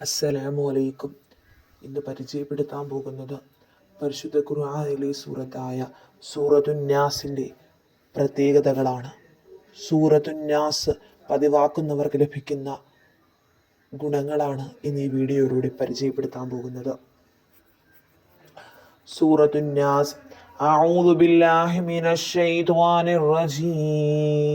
അസ്സലാമു അലൈക്കും ഇന്ന് പരിചയപ്പെടുത്താൻ പോകുന്നത് പരിശുദ്ധ ഖുർആനിലെ സൂറത്തായ സൂറത്തുന്യാസിൻ്റെ പ്രത്യേകതകളാണ് സൂറത്തുന്യാസ് പതിവാക്കുന്നവർക്ക് ലഭിക്കുന്ന ഗുണങ്ങളാണ് ഇന്ന് ഈ വീഡിയോയിലൂടെ പരിചയപ്പെടുത്താൻ പോകുന്നത് സൂറത്തുന്യാസ് أعوذ بالله من الشيطان الرجيم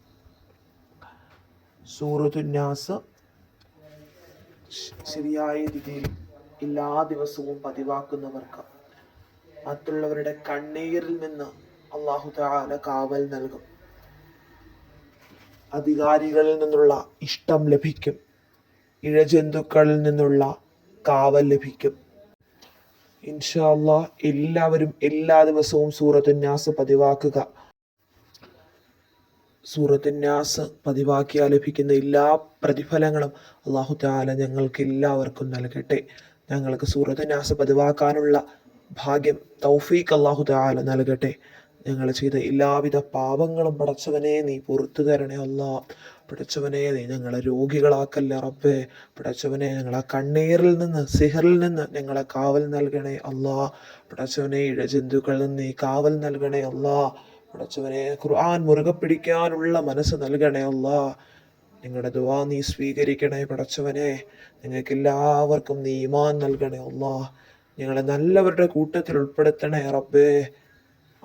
സൂറത്തുന്യാസ് ശരിയായ രീതിയിൽ എല്ലാ ദിവസവും പതിവാക്കുന്നവർക്ക് മറ്റുള്ളവരുടെ കണ്ണീരിൽ നിന്ന് അള്ളാഹു താല കാവൽ നൽകും. അധികാരികളിൽ നിന്നുള്ള ഇഷ്ടം ലഭിക്കും. ഇഴജന്തുക്കളിൽ നിന്നുള്ള കാവൽ ലഭിക്കും. ഇൻഷാല്ല എല്ലാവരും എല്ലാ ദിവസവും സൂറത്തുന്യാസ് പതിവാക്കുക. സൂറത്തുന്യാസ് പതിവാക്കിയാൽ ലഭിക്കുന്ന എല്ലാ പ്രതിഫലങ്ങളും അള്ളാഹു താല ഞങ്ങൾക്ക് എല്ലാവർക്കും നൽകട്ടെ. ഞങ്ങൾക്ക് സൂറത്തുന്നാസ് പതിവാക്കാനുള്ള ഭാഗ്യം തൗഫീഖ് അള്ളാഹു താല നൽകട്ടെ. ഞങ്ങൾ ചെയ്ത എല്ലാവിധ പാപങ്ങളും പടച്ചവനെ നീ പുറത്തു തരണേ അല്ലാ. പടച്ചവനെ നീ ഞങ്ങളെ രോഗികളാക്കല്ലേ റബ്ബേ. പടച്ചവനെ ഞങ്ങളെ കണ്ണീരിൽ നിന്ന് സിഹറിൽ നിന്ന് ഞങ്ങളെ കാവൽ നൽകണേ അല്ലാ. പടച്ചവനെ ഇഴജന്തുക്കളിൽ നിന്ന് നീ കാവൽ നൽകണേ അല്ലാ. പടച്ചവനെ ഖുർആൻ മുറുകെ പിടിക്കാനുള്ള മനസ്സ് നൽകണേ അല്ല നിങ്ങളുടെ ദുവാ നീ സ്വീകരിക്കണേ പടച്ചവനെ. നിങ്ങൾക്ക് എല്ലാവർക്കും നീ ഇമാൻ നൽകണേ അല്ലാ ഞങ്ങളെ നല്ലവരുടെ കൂട്ടത്തിൽ ഉൾപ്പെടുത്തണേ റബ്ബേ.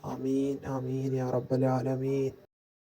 ആമീൻ ആമീൻ യാ റബ്ബൽ ആലമീൻ.